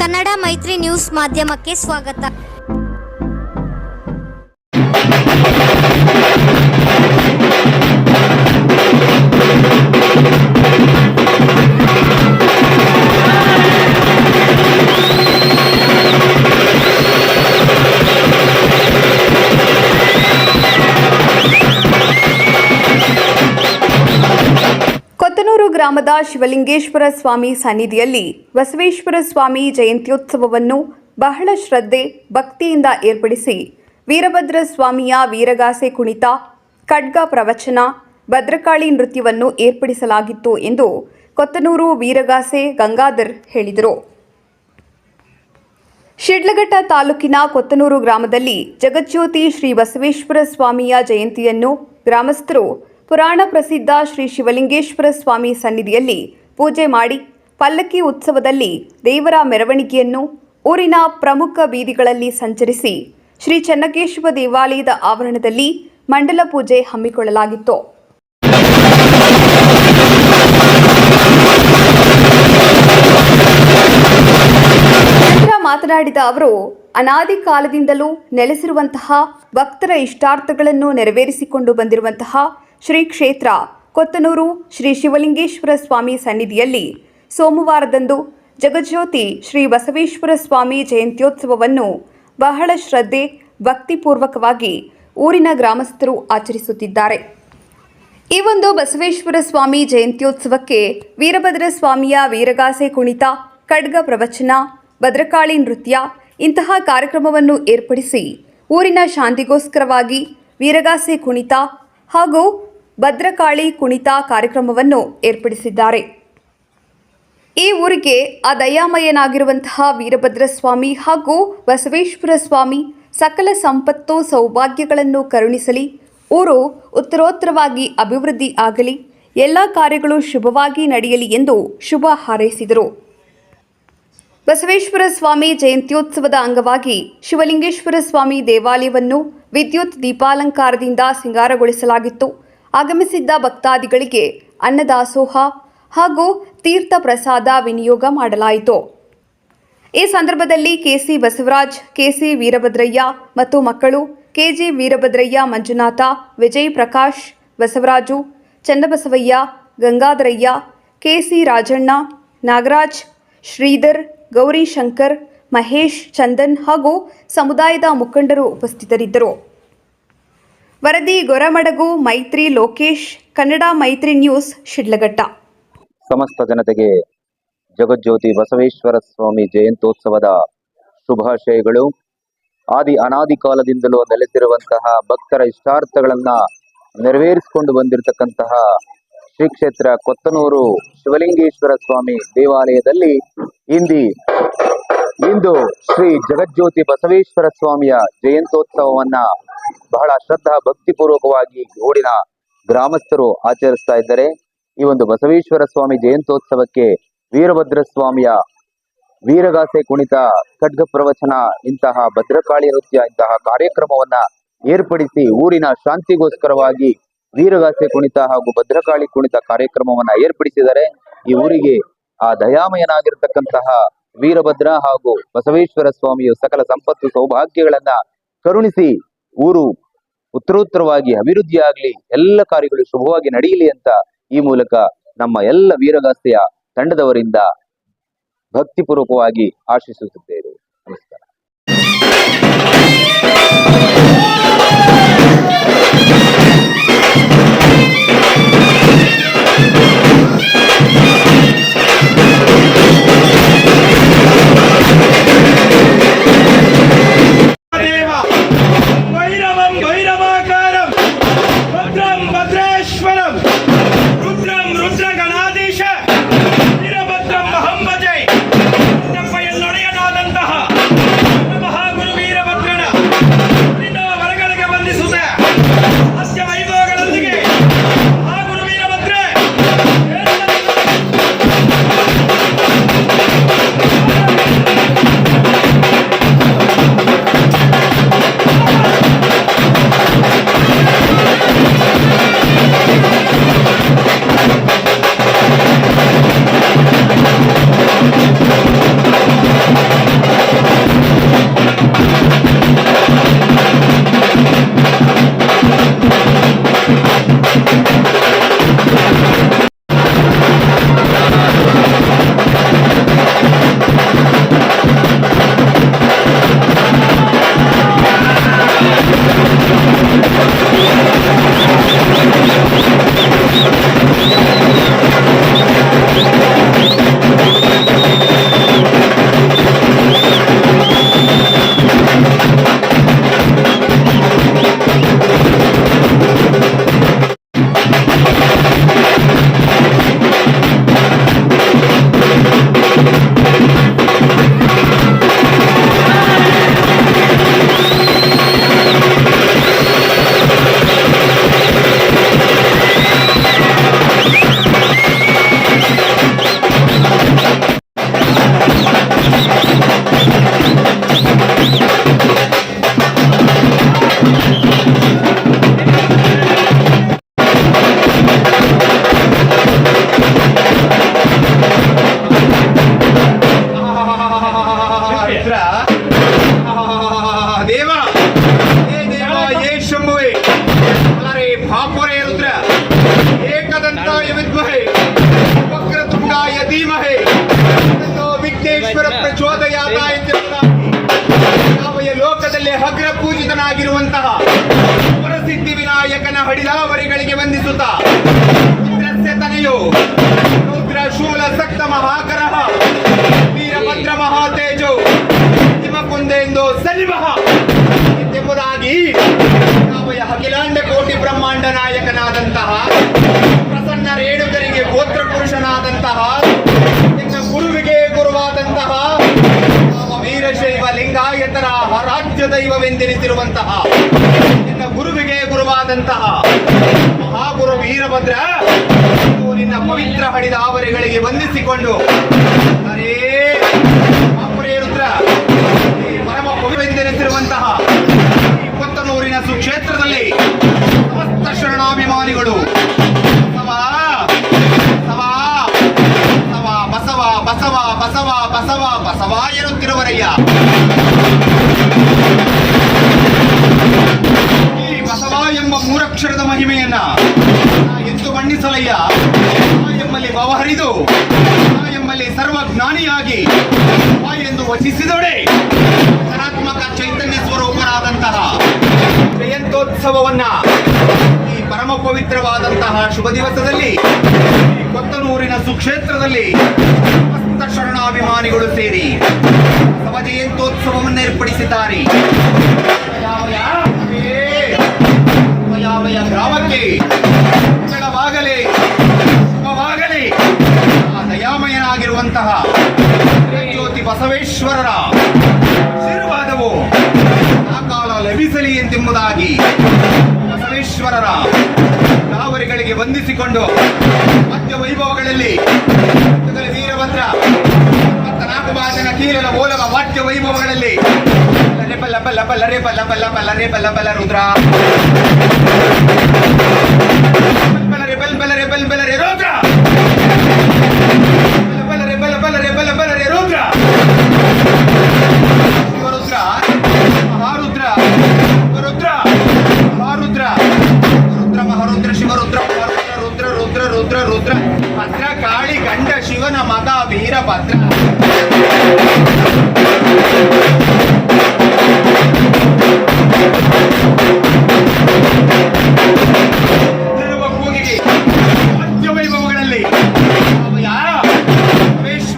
ಕನ್ನಡ ಮೈತ್ರಿ ನ್ಯೂಸ್ ಮಾಧ್ಯಮಕ್ಕೆ ಸ್ವಾಗತ. ಗ್ರಾಮದ ಶಿವಲಿಂಗೇಶ್ವರ ಸ್ವಾಮಿ ಸನ್ನಿಧಿಯಲ್ಲಿ ಬಸವೇಶ್ವರ ಸ್ವಾಮಿ ಜಯಂತ್ಯೋತ್ಸವವನ್ನು ಬಹಳ ಶ್ರದ್ಧೆ, ಭಕ್ತಿಯಿಂದ ಏರ್ಪಡಿಸಿ ವೀರಭದ್ರ ಸ್ವಾಮಿಯ ವೀರಗಾಸೆ ಕುಣಿತ, ಖಡ್ಗ ಪ್ರವಚನ, ಭದ್ರಕಾಳಿ ನೃತ್ಯವನ್ನು ಏರ್ಪಡಿಸಲಾಗಿತ್ತು ಎಂದು ಕೊತ್ತನೂರು ವೀರಗಾಸೆ ಗಂಗಾಧರ್ ಹೇಳಿದರು. ಶಿಡ್ಲಘಟ್ಟ ತಾಲೂಕಿನ ಕೊತ್ತನೂರು ಗ್ರಾಮದಲ್ಲಿ ಜಗಜ್ಯೋತಿ ಶ್ರೀ ಬಸವೇಶ್ವರ ಸ್ವಾಮಿಯ ಜಯಂತಿಯನ್ನು ಗ್ರಾಮಸ್ಥರು ಪುರಾಣ ಪ್ರಸಿದ್ಧ ಶ್ರೀ ಶಿವಲಿಂಗೇಶ್ವರ ಸ್ವಾಮಿ ಸನ್ನಿಧಿಯಲ್ಲಿ ಪೂಜೆ ಮಾಡಿ ಪಲ್ಲಕ್ಕಿ ಉತ್ಸವದಲ್ಲಿ ದೇವರ ಮೆರವಣಿಗೆಯನ್ನು ಊರಿನ ಪ್ರಮುಖ ಬೀದಿಗಳಲ್ಲಿ ಸಂಚರಿಸಿ ಶ್ರೀ ಚೆನ್ನಕೇಶವ ದೇವಾಲಯದ ಆವರಣದಲ್ಲಿ ಮಂಡಲ ಪೂಜೆ ಹಮ್ಮಿಕೊಳ್ಳಲಾಗಿತ್ತು. ನಂತರ ಮಾತನಾಡಿದ ಅವರು, ಅನಾದಿ ಕಾಲದಿಂದಲೂ ನೆಲೆಸಿರುವಂತಹ ಭಕ್ತರ ಇಷ್ಟಾರ್ಥಗಳನ್ನು ನೆರವೇರಿಸಿಕೊಂಡು ಬಂದಿರುವಂತಹ ಶ್ರೀ ಕ್ಷೇತ್ರ ಕೊತ್ತನೂರು ಶ್ರೀ ಶಿವಲಿಂಗೇಶ್ವರ ಸ್ವಾಮಿ ಸನ್ನಿಧಿಯಲ್ಲಿ ಸೋಮವಾರದಂದು ಜಗಜ್ಯೋತಿ ಶ್ರೀ ಬಸವೇಶ್ವರ ಸ್ವಾಮಿ ಜಯಂತ್ಯೋತ್ಸವವನ್ನು ಬಹಳ ಶ್ರದ್ಧೆ, ಭಕ್ತಿಪೂರ್ವಕವಾಗಿ ಊರಿನ ಗ್ರಾಮಸ್ಥರು ಆಚರಿಸುತ್ತಿದ್ದಾರೆ. ಈ ಒಂದು ಬಸವೇಶ್ವರ ಸ್ವಾಮಿ ಜಯಂತ್ಯೋತ್ಸವಕ್ಕೆ ವೀರಭದ್ರ ಸ್ವಾಮಿಯ ವೀರಗಾಸೆ ಕುಣಿತ, ಖಡ್ಗ ಪ್ರವಚನ, ಭದ್ರಕಾಳಿ ನೃತ್ಯ ಇಂತಹ ಕಾರ್ಯಕ್ರಮವನ್ನು ಏರ್ಪಡಿಸಿ ಊರಿನ ಶಾಂತಿಗೋಸ್ಕರವಾಗಿ ವೀರಗಾಸೆ ಕುಣಿತ ಹಾಗೂ ಭದ್ರಕಾಳಿ ಕುಣಿತ ಕಾರ್ಯಕ್ರಮವನ್ನು ಏರ್ಪಡಿಸಿದ್ದಾರೆ. ಈ ಊರಿಗೆ ಆ ದಯಾಮಯನಾಗಿರುವಂತಹ ವೀರಭದ್ರ ಸ್ವಾಮಿ ಹಾಗೂ ಬಸವೇಶ್ವರ ಸ್ವಾಮಿ ಸಕಲ ಸಂಪತ್ತು ಸೌಭಾಗ್ಯಗಳನ್ನು ಕರುಣಿಸಲಿ. ಊರು ಉತ್ತರೋತ್ತರವಾಗಿ ಅಭಿವೃದ್ಧಿ ಆಗಲಿ. ಎಲ್ಲ ಕಾರ್ಯಗಳು ಶುಭವಾಗಿ ನಡೆಯಲಿ ಎಂದು ಶುಭ ಹಾರೈಸಿದರು. ಬಸವೇಶ್ವರ ಸ್ವಾಮಿ ಜಯಂತ್ಯೋತ್ಸವದ ಅಂಗವಾಗಿ ಶಿವಲಿಂಗೇಶ್ವರ ಸ್ವಾಮಿ ದೇವಾಲಯವನ್ನು ವಿದ್ಯುತ್ ದೀಪಾಲಂಕಾರದಿಂದ ಸಿಂಗಾರಗೊಳಿಸಲಾಗಿತ್ತು. ಆಗಮಿಸಿದ್ದ ಭಕ್ತಾದಿಗಳಿಗೆ ಅನ್ನದಾಸೋಹ ಹಾಗೂ ತೀರ್ಥ ಪ್ರಸಾದ ವಿನಿಯೋಗ ಮಾಡಲಾಯಿತು. ಈ ಸಂದರ್ಭದಲ್ಲಿ ಕೆಸಿ ಬಸವರಾಜ್, ಕೆಸಿ ವೀರಭದ್ರಯ್ಯ ಮತ್ತು ಮಕ್ಕಳು, ಕೆಜಿ ವೀರಭದ್ರಯ್ಯ, ಮಂಜುನಾಥ, ವಿಜಯ್ ಪ್ರಕಾಶ್, ಬಸವರಾಜು, ಚನ್ನಬಸವಯ್ಯ, ಗಂಗಾಧರಯ್ಯ, ಕೆಸಿ ರಾಜಣ್ಣ, ನಾಗರಾಜ್, ಶ್ರೀಧರ್, ಗೌರಿಶಂಕರ್, ಮಹೇಶ್, ಚಂದನ್ ಹಾಗೂ ಸಮುದಾಯದ ಮುಖಂಡರು ಉಪಸ್ಥಿತರಿದ್ದರು. ವರದಿ ಗೊರಮಡಗು, ಮೈತ್ರಿ ಲೋಕೇಶ್, ಕನ್ನಡ ಮೈತ್ರಿ ನ್ಯೂಸ್, ಶಿಡ್ಲಘಟ್ಟ. ಸಮಸ್ತ ಜನತೆಗೆ ಜಗಜ್ಯೋತಿ ಬಸವೇಶ್ವರ ಸ್ವಾಮಿ ಜಯಂತ್ಯೋತ್ಸವದ ಶುಭಾಶಯಗಳು. ಆದಿ ಅನಾದಿ ಕಾಲದಿಂದಲೂ ನೆಲೆಸಿರುವಂತಹ ಭಕ್ತರ ಇಷ್ಟಾರ್ಥಗಳನ್ನ ನೆರವೇರಿಸಿಕೊಂಡು ಬಂದಿರತಕ್ಕಂತಹ ಶ್ರೀ ಕ್ಷೇತ್ರ ಕೊತ್ತನೂರು ಶಿವಲಿಂಗೇಶ್ವರ ಸ್ವಾಮಿ ದೇವಾಲಯದಲ್ಲಿ ಇಂದಿ ಇಂದು ಶ್ರೀ ಜಗಜ್ಯೋತಿ ಬಸವೇಶ್ವರ ಸ್ವಾಮಿಯ ಜಯಂತ್ಯೋತ್ಸವವನ್ನ ಬಹಳ ಶ್ರದ್ಧಾ ಭಕ್ತಿಪೂರ್ವಕವಾಗಿ ಓಡಿನ ಗ್ರಾಮಸ್ಥರು ಆಚರಿಸ್ತಾ ಇದ್ದಾರೆ. ಈ ಒಂದು ಬಸವೇಶ್ವರ ಸ್ವಾಮಿ ಜಯಂತ್ಯೋತ್ಸವಕ್ಕೆ ವೀರಭದ್ರ ಸ್ವಾಮಿಯ ವೀರಗಾಸೆ ಕುಣಿತ, ಖಡ್ಗ ಪ್ರವಚನ, ಇಂತಹ ಭದ್ರಕಾಳಿ ನೃತ್ಯ, ಇಂತಹ ಕಾರ್ಯಕ್ರಮವನ್ನ ಏರ್ಪಡಿಸಿ ಊರಿನ ಶಾಂತಿಗೋಸ್ಕರವಾಗಿ ವೀರಗಾಸೆ ಕುಣಿತ ಹಾಗೂ ಭದ್ರಕಾಳಿ ಕುಣಿತ ಕಾರ್ಯಕ್ರಮವನ್ನ ಏರ್ಪಡಿಸಿದರೆ ಈ ಊರಿಗೆ ಆ ದಯಾಮಯನಾಗಿರ್ತಕ್ಕಂತಹ ವೀರಭದ್ರ ಹಾಗೂ ಬಸವೇಶ್ವರ ಸ್ವಾಮಿಯು ಸಕಲ ಸಂಪತ್ತು ಸೌಭಾಗ್ಯಗಳನ್ನ ಕರುಣಿಸಿ ಊರು ಉತ್ತರೋತ್ತರವಾಗಿ ಅಭಿವೃದ್ಧಿಯಾಗಲಿ, ಎಲ್ಲ ಕಾರ್ಯಗಳು ಶುಭವಾಗಿ ನಡೆಯಲಿ ಅಂತ ಈ ಮೂಲಕ ನಮ್ಮ ಎಲ್ಲ ವೀರಗಾಸೆಯ ತಂಡದವರಿಂದ ಭಕ್ತಿಪೂರ್ವಕವಾಗಿ ಆಶಿಸುತ್ತಿದ್ದೇವೆ ವಿನಾಯಕನ ವಂದಿಸುತ್ತ. ತನೆಯು. ರುದ್ರ ಶೂಲ ಸಕ್ತ ಮಹಾಕರಹ. ವೀರಭದ್ರ ಮಹಾತೇಜೋ. ಹಿಮಕುಂದೆಂದು ಸನಿಮಹ ಎಂಬುದಾಗಿ ಯಾವ ಅಖಿಲಾಂಡ ಕೋಟಿ ಬ್ರಹ್ಮಾಂಡ ನಾಯಕನಾದಂತಹ, ಪ್ರಸನ್ನ ರೇಣುಕರಿಗೆ ಗೋತ್ರ ಪುರುಷನಾದಂತಹ, ನಿನ್ನ ಗುರುವಿಗೆ ಗುರುವಾದಂತಹ ವೀರಶೈವ ಲಿಂಗಾಯತರ ಆರಾಧ್ಯ ದೈವವೆಂದೆನಿಸಿರುವಂತಹ ಗುರುವಾದಂತಹ ಮಹಾಗುರು ವೀರಭದ್ರ ಇದು ನಿನ್ನ ಪವಿತ್ರ ಹಡಿದ ಆವರೆಗಳಿಗೆ ಬಂಧಿಸಿಕೊಂಡು ಹರೇ ಅಪರೇ ರುದ್ರ ಪರಮ ಪವಿತ್ರವೆಂದೆನಿಸಿರುವಂತಹ ಕೊತ್ತನೂರಿನ ಸುಕ್ಷೇತ್ರದಲ್ಲಿ ಸಮಸ್ತ ಶರಣಾಭಿಮಾನಿಗಳು, ಬಸವ ಬಸವ ಬಸವ ಬಸವ ಬಸವ ಎನ್ನುತ್ತಿರುವರಯ್ಯ ಮೂರಕ್ಷರದ ಮಹಿಮೆಯನ್ನ ಎತ್ತು ಬಣ್ಣಿಸಲಯ್ಯ. ಎಂಬಲ್ಲಿ ಬವಹರಿದು ಎಂಬಲ್ಲಿ ಸರ್ವಜ್ಞಾನಿಯಾಗಿ ಜ್ಞಾನಿಯಾಗಿ ಎಂದು ವಚಿಸಿದೊಡೆ. ಧನಾತ್ಮಕ ಚೈತನ್ಯ ಸ್ವರೂಪರಾದಂತಹ ಜಯಂತೋತ್ಸವವನ್ನ ಈ ಪರಮ ಪವಿತ್ರವಾದಂತಹ ಶುಭ ದಿವಸದಲ್ಲಿ ಕೊತ್ತನೂರಿನ ಸುಕ್ಷೇತ್ರದಲ್ಲಿ ಸಮಸ್ತ ಶರಣಾಭಿಮಾನಿಗಳು ಸೇರಿ ಶುಭ ಜಯಂತ್ಯೋತ್ಸವವನ್ನು ಏರ್ಪಡಿಸಿದ್ದಾರೆ ಯಾವ ಬಸವೇಶ್ವರರ ಕಾವರಿಗಳಿಗೆ ವಂದಿಸಿಕೊಂಡು ಮಧ್ಯ ವೈಭವಗಳಲ್ಲಿ ವೀರಭದ್ರ ಮತ್ತು ಬಾಜನ ಕೀಲನ ಮೂಲಕ ವಾದ್ಯ ವೈಭವಗಳಲ್ಲಿ. ಬಲ್ಲ ಬಲ ಬಲ್ಲ ರೇ ಬಲ ಬಲ್ಲ ರೇ ಬಲ್ಲ ಬಲ ರುದ್ರ. ಬಲ ಬಲ ರೇ ಬಲ್ காளி கண்ட சிவன மகா வீரபத்ரா